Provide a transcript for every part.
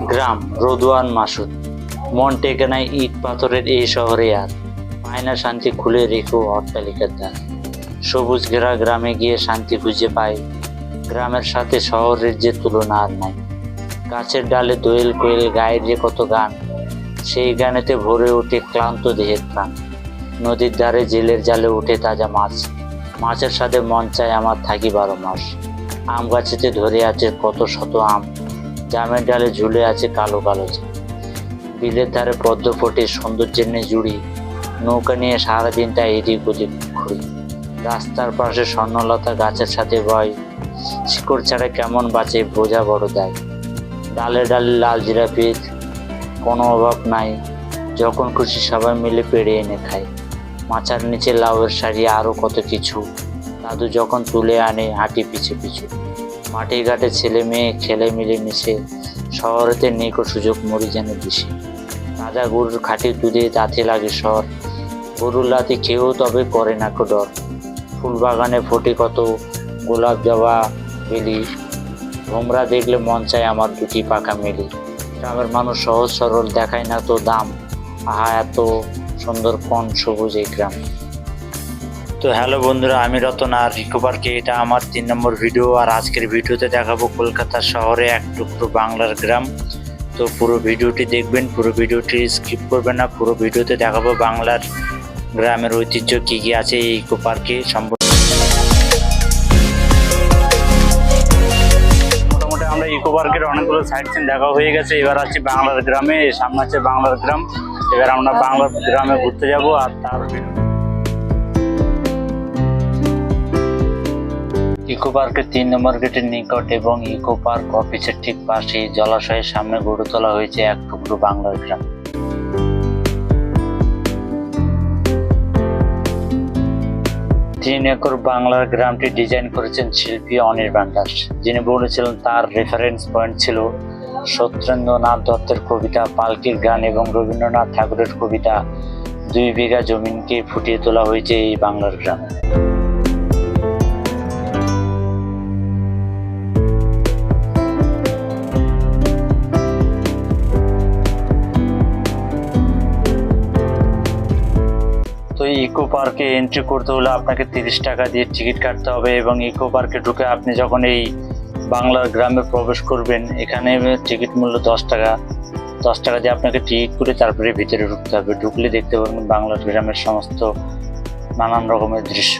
গ্রাম রদুয়ান মাসুদ। মন টেকে নাই ইট পাথরের এই শহরে আর। পায় না শান্তি খুলে রেখো অট্টালিকার দ্বার। সবুজ ঘেরা গ্রামে গিয়ে শান্তি খুঁজে পাই। গ্রামের সাথে শহরের যে তুলনা আর নাই। গাছের ডালে দোয়েল কোয়েল গায়ের যে কত গান, সেই গানেতে ভরে ওঠে ক্লান্ত দেহের প্রাণ নদীর ধারে জেলের জালে উঠে তাজা মাছ। মাছের সাথে মন চায় আমার থাকি বারো মাস। আম গাছেতে ধরে আছে কত শত আম। জামের ডালে ঝুলে আছে কালো কালো। বিলের ধারে পদ্ম ফোটে সৌন্দর্যের নিয়ে জুড়ি। নৌকা নিয়ে সারাদিন সারাদিনটা এদিক ওদিক ঘুরি। রাস্তার পাশে স্বর্ণলতা গাছের সাথে বয়। শিকড় ছাড়া কেমন বাঁচে বোঝা বড় দেয়। ডালে ডালে লাল জিরাপির কোনো অভাব নাই। যখন খুশি সবাই মিলে পেড়ে এনে খায়। মাচার নিচে লাউয়ের শাড়ি আরও কত কিছু। দাদু যখন তুলে আনে হাঁটি পিছু পিছু। মাটি ঘাটে ছেলে মেয়ে, খেলে মিলে মিশে, শহরেতে নেই কো সুযোগ, মরি যেন বেশি তাজা গরুর খাঁটি দুধে দাঁতে লাগে শর গরুর লাতি কেউ তবে করে না ডর। ফুল বাগানে ফোটে কত গোলাপ জবা বেলি। ভোমরা দেখলে মন চায় আমার দুটি পাকা মেলি। গ্রামের মানুষ সহজ সরল দেখায় না তো দাম। আহা, এত সুন্দর কোন সবুজ এই গ্রাম। তো হ্যালো বন্ধুরা, আমি রতন আর রিকো পার্কে। এটা আমার তিন নম্বর ভিডিও আর আজকের ভিডিওতে দেখাবো কলকাতা শহরে এক টুকরো বাংলার গ্রাম। তো পুরো ভিডিওটি দেখবেন, পুরো ভিডিওটি স্কিপ করবেন না, পুরো ভিডিওতে দেখাবো বাংলার গ্রামের ঐতিহ্য কী কী আছে এই ইকো পার্কে সম্পর্কে। মোটামুটি আমরা ইকো পার্কের অনেকগুলো সাইড সিন দেখা হয়ে গেছে। এবার আছি বাংলার গ্রামে, সামনে আছে বাংলার গ্রাম। এবার আমরা বাংলার গ্রামে ঘুরতে যাব আর তার ইকো পার্কের তিন নম্বর গেটের নিকট এবং ইকো পার্ক অফিসের ঠিক পাশে জলাশয়ের সামনে গড়ে তোলা হয়েছে এক টুকরো বাংলার গ্রাম। তিন একর বাংলার গ্রামটি ডিজাইন করেছেন শিল্পী অনির্বাণ দাস। যিনি বলেছিলেন, তার রেফারেন্স পয়েন্ট ছিল সত্যেন্দ্রনাথ দত্তের কবিতা, পালকির গান এবং রবীন্দ্রনাথ ঠাকুরের কবিতা। দুই বিঘা জমিনকে ফুটিয়ে তোলা হয়েছে এই বাংলার গ্রাম। পার্কে এন্ট্রি করতে হলে আপনাকে তিরিশ টাকা দিয়ে টিকিট কাটতে হবে এবং ইকো পার্কে ঢুকে আপনি যখন এই বাংলার গ্রামে প্রবেশ করবেন, এখানে টিকিট মূল্য দশ টাকা। দশ টাকা দিয়ে আপনাকে টিকিট করে তারপরে ভিতরে ঢুকতে হবে। ঢুকলে দেখতে পারবেন বাংলার গ্রামের সমস্ত নানান রকমের দৃশ্য।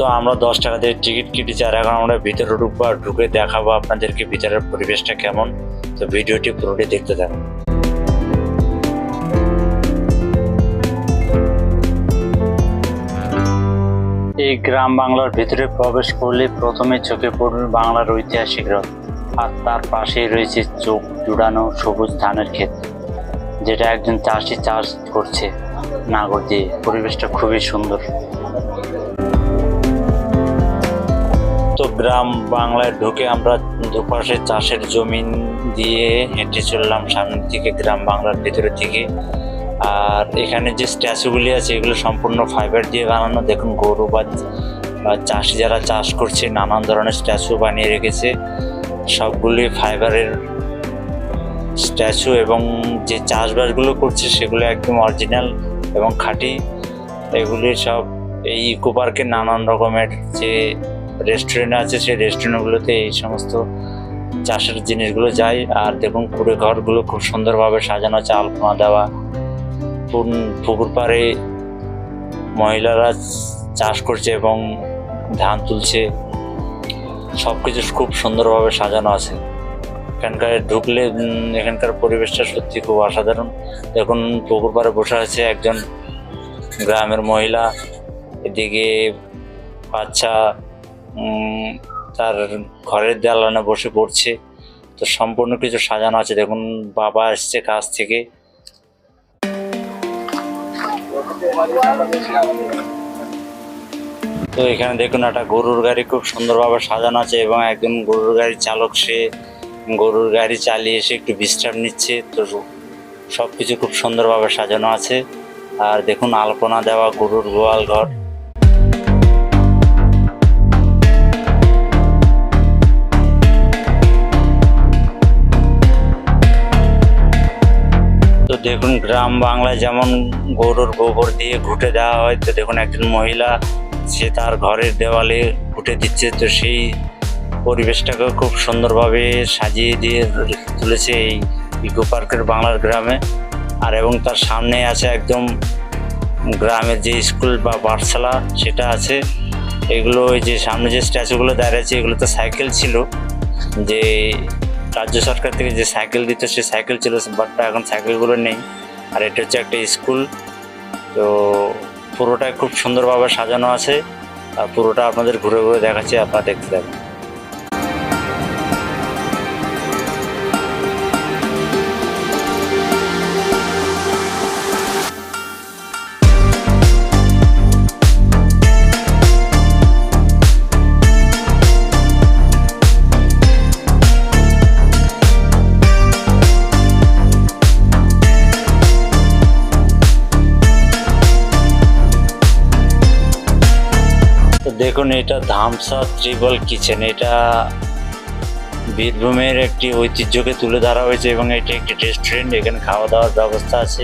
তো আমরা দশ টাকা দিয়ে টিকিট কেটেছি আর এখন আমরা ভিতরে ঢুকবো আর ঢুকে দেখাবো আপনাদেরকে ভিতরের পরিবেশটা কেমন। তো ভিডিওটি পুরোটি দেখতে থাকুন। এই গ্রাম বাংলার ভিতরে প্রবেশ করলে প্রথমে চোখে পড়বে বাংলার ঐতিহাসিক রথ, আর তার পাশেই রয়েছে চোখ জুড়ানো সবুজ ধানের ক্ষেত, যেটা একজন চাষি চাষ করছে নাগর দিয়ে। পরিবেশটা খুবই সুন্দর। তো গ্রাম বাংলায় ঢুকে আমরা দুপাশে চাষের জমিন দিয়ে হেঁটে চললাম সামনের দিকে, গ্রাম বাংলার ভিতরের দিকে। আর এখানে যে স্ট্যাচুগুলি আছে, এগুলো সম্পূর্ণ ফাইবার দিয়ে বানানো। দেখুন, গরু বা চাষি যারা চাষ করছে, নানান ধরনের স্ট্যাচু বানিয়ে রেখেছে। সবগুলি ফাইবারের স্ট্যাচু এবং যে চাষবাসগুলো করছে, সেগুলো একদম অরিজিনাল এবং খাঁটি। এগুলি সব এই ইকো পার্কের নানান রকমের যে রেস্টুরেন্ট আছে, সেই রেস্টুরেন্টগুলোতে এই সমস্ত চাষের জিনিসগুলো যায়। আর দেখুন কুড়ে ঘরগুলো খুব সুন্দরভাবে সাজানো আছে, আলপনা দেওয়া। পুন- পুকুর পাড়ে মহিলারা চাষ করছে এবং ধান তুলছে। সব কিছু খুব সুন্দরভাবে সাজানো আছে। এখানকার ঢুকলে এখানকার পরিবেশটা সত্যি খুব অসাধারণ। দেখুন, পুকুর পাড়ে বসে আছে একজন গ্রামের মহিলা। এদিকে বাচ্চা তার ঘরের দালানে বসে পড়ছে। তো সম্পূর্ণ কিছু সাজানো আছে। দেখুন, বাবা এসছে কাজ থেকে। তো এখানে দেখুন একটা গরুর গাড়ি খুব সুন্দরভাবে সাজানো আছে এবং একজন গরুর গাড়ির চালক সে গরুর গাড়ি চালিয়ে এসে একটু বিশ্রাম নিচ্ছে। তো সব কিছু খুব সুন্দরভাবে সাজানো আছে। আর দেখুন আলপনা দেওয়া গরুর গোয়াল ঘর। দেখুন, গ্রাম বাংলায় যেমন গরুর গোবর দিয়ে ঘুটে দেওয়া হয়, তো দেখুন একজন মহিলা, সে তার ঘরের দেওয়ালে ঘুটে দিচ্ছে, তো সেই পরিবেশটাকে খুব সুন্দরভাবে সাজিয়ে দিয়ে তুলেছে এই ইকো পার্কের বাংলার গ্রামে। আর এবং তার সামনে আছে একদম গ্রামের যে স্কুল বা পাঠশালা সেটা আছে। এগুলো ওই যে সামনে যে স্ট্যাচুগুলো দাঁড়িয়ে আছে এগুলো তো সাইকেল ছিল, যে রাজ্য সরকার থেকে যে সাইকেল দিত, সে সাইকেল ছিল বাট এখন সাইকেলগুলো নেই। আর এটা হচ্ছে একটা স্কুল। তো পুরোটা খুব সুন্দরভাবে সাজানো আছে। আর পুরোটা আপনাদের ঘুরে ঘুরে দেখাচ্ছি, আপনারা দেখতে থাকুন। দেখুন, এটা ধামসা ত্রিবল কিচেন। এটা বীরভূমের একটি ঐতিহ্যকে তুলে ধরা হয়েছে এবং এটি একটি রেস্টুরেন্ট এখানে খাওয়া দাওয়ার ব্যবস্থা আছে।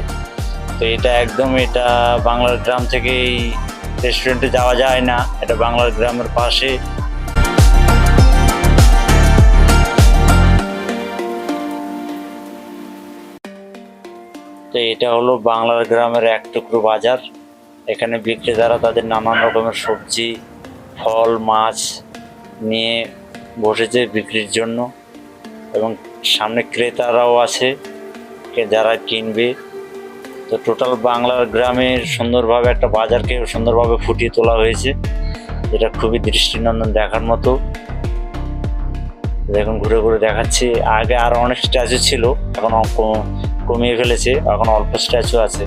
তো এটা একদম এটা বাংলার গ্রাম থেকে এই রেস্টুরেন্টে যাওয়া যায় না, এটা বাংলার গ্রামের পাশে। তো এটা হলো বাংলার গ্রামের এক টুকরো বাজার। এখানে বিক্রেতারা তাদের নানান রকমের সবজি ফল, মাছ নিয়ে বসেছে বিক্রির জন্য এবং সামনে ক্রেতারাও আছে যারা কিনবে। তো টোটাল বাংলার গ্রামে সুন্দরভাবে একটা বাজারকে সুন্দরভাবে ফুটিয়ে তোলা হয়েছে। যেটা খুবই দৃষ্টিনন্দন দেখার মতো। দেখুন, ঘুরে ঘুরে দেখাচ্ছি। আগে আরও অনেক স্ট্যাচু ছিল, এখন কম- কমিয়ে ফেলেছে, এখন অল্প স্ট্যাচু আছে।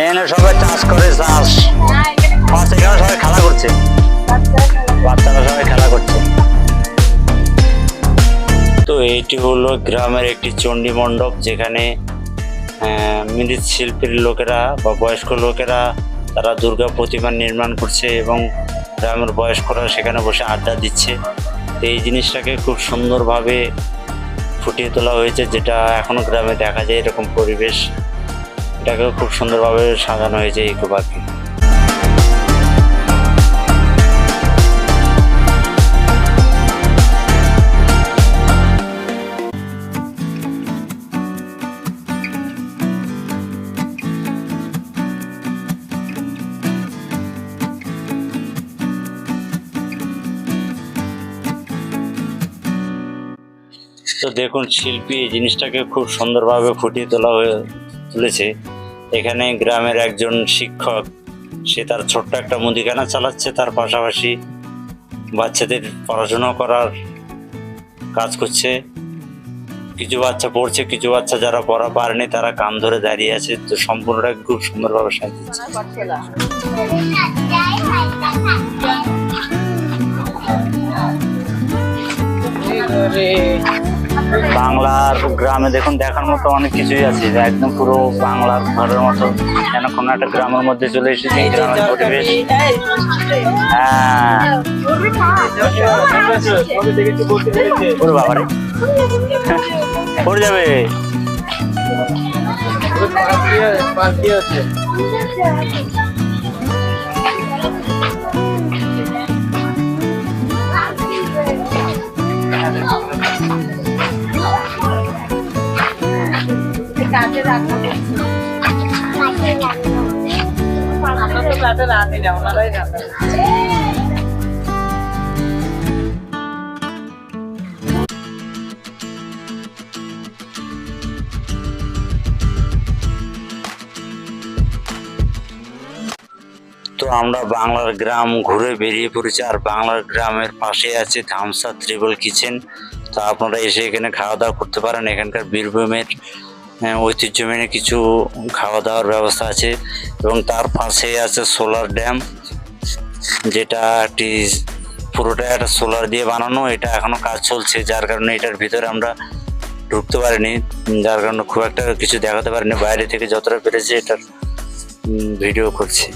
এখানে সবাই চাষ করে চাষ। মাছ এখানে সবাই খেলা করছে। বাচ্চারা সবাই খেলা করছে। তো এইটি হলো গ্রামের একটি চণ্ডী মণ্ডপ যেখানে আহ, মৃৎশিল্পীর লোকেরা বা বয়স্ক লোকেরা তারা দুর্গা প্রতিমা নির্মাণ করছে এবং গ্রামের বয়স্করা সেখানে বসে আড্ডা দিচ্ছে। তো এই জিনিসটাকে খুব সুন্দরভাবে ফুটিয়ে তোলা হয়েছে যেটা এখনও গ্রামে দেখা যায় এরকম পরিবেশ। এটাকেও খুব সুন্দরভাবে সাজানো হয়েছে ইকো তো দেখুন, শিল্পী এই জিনিসটাকে খুব সুন্দরভাবে ফুটিয়ে তোলা হয়ে তুলেছে। এখানে গ্রামের একজন শিক্ষক, সে তার ছোট্ট একটা মুদিখানা চালাচ্ছে। তার পাশাপাশি বাচ্চাদের পড়াশোনা করার কাজ করছে। কিছু বাচ্চা পড়ছে, কিছু বাচ্চা যারা পড়া পারেনি, তারা কান ধরে দাঁড়িয়ে আছে। তো সম্পূর্ণটাকে খুব সুন্দরভাবে সাজিয়েছে। বাংলার গ্রামে দেখুন, দেখার মতো অনেক কিছুই আছে। একদম পুরো বাংলার ঘরের মতো। যেন কোনো একটা গ্রামের মধ্যে চলে এসেছে গ্রামের পরিবেশ। হ্যাঁ। পড়ে যাবে। তো রান্না আমরা বাংলার গ্রাম ঘুরে বেরিয়ে পড়েছি, আর বাংলার গ্রামের পাশে আছে ধামসা ত্রিবল কিচেন। তো আপনারা এসে এখানে খাওয়া দাওয়া করতে পারেন। এখানকার বীরভূমের ঐতিহ্য মেনে কিছু খাওয়া দাওয়ার ব্যবস্থা আছে এবং তার পাশে আছে সোলার ড্যাম, যেটা একটি পুরোটা একটা সোলার দিয়ে বানানো। এটা এখনও কাজ চলছে, যার কারণে এটার ভিতরে আমরা ঢুকতে পারিনি। যার কারণে খুব একটা কিছু দেখাতে পারিনি। বাইরে থেকে যতটা পেরেছে এটার ভিডিও করছি।